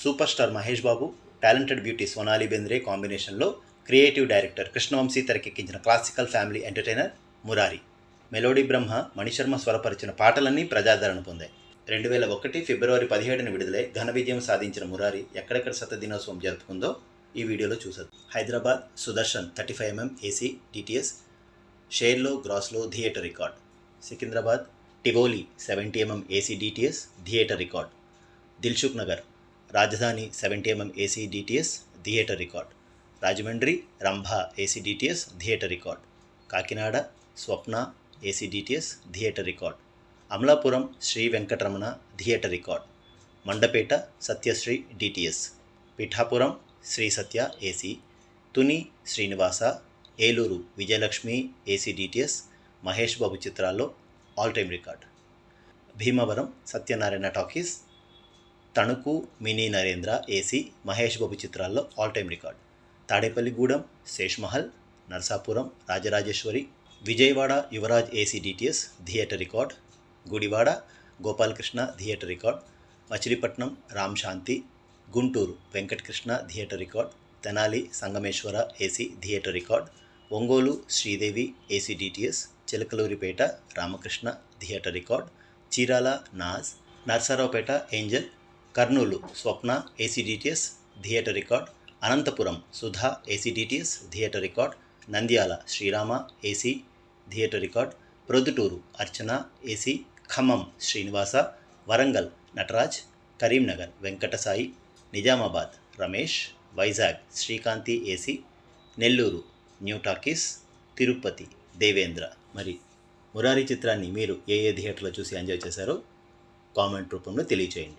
Super star Mahesh Babu talented beauty Sonali Bendre కాంబినేషన్లో creative director Krishnavamsi తెరకెక్కించిన classical family entertainer Murari. Melody Brahma Manisharma స్వరపరిచిన పాటలన్నీ ప్రజాదరణ పొందాయి. రెండు వేల ఒకటి ఫిబ్రవరి పదిహేడున విడుదలై ఘన విజయం సాధించిన మురారి ఎక్కడెక్కడ శత దినోత్సవం జరుపుకుందో ఈ వీడియోలో చూసారు Hyderabad Sudarshan thirty five MM AC DTS షేర్లో గ్రాస్లో theatre record. Secunderabad Tivoli seventy MM AC DTS theatre record. Dilsukhnagar Rajdhani seventy MM AC DTS theatre record. Rajahmundry Rambha AC DTS theatre record. Kakinada Swapna AC DTS theatre record. Amalapuram Sri Venkataramana theatre record. Mandapeta Satyasri DTS Pithapuram Sri Satya AC Tuni Srinivasa Eluru Vijayalakshmi AC DTS Mahesh Babu చిత్రాల్లో all time record. Bhimavaram Satyanarayana talkies Tanuku mini Narendra AC Mahesh Babu చిత్రాల్లో all time record Tadepalligudem Seshmahal Narsapuram Rajarajeshwari Vijayawada Yuvaraj AC DTS theatre record. Gudivada Gopalakrishna theatre record. Machilipatnam Ram Shanti. Guntur Venkatakrishna theatre record. Tenali Sangameswara AC theatre record. Ongole Sridevi AC DTS Chilakaluripet Ramakrishna theatre record. Chirala Naz. Narasaraopet Angel. Kurnool Swapna AC DTS theatre record Anantapur Sudha AC DTS theatre record Nandyal Srirama AC theatre record Proddatur Archana AC Khammam Srinivasa Warangal Nataraj Karimnagar Venkatasai Nizamabad Ramesh Vizag Srikanthi AC Nellore new talkies Tirupati Devendra. మరి మురారి చిత్రాన్ని మీరు ఏ ఏ థియేటర్లో చూసి enjoy చేశారో comment రూపంలో తెలియచేయండి.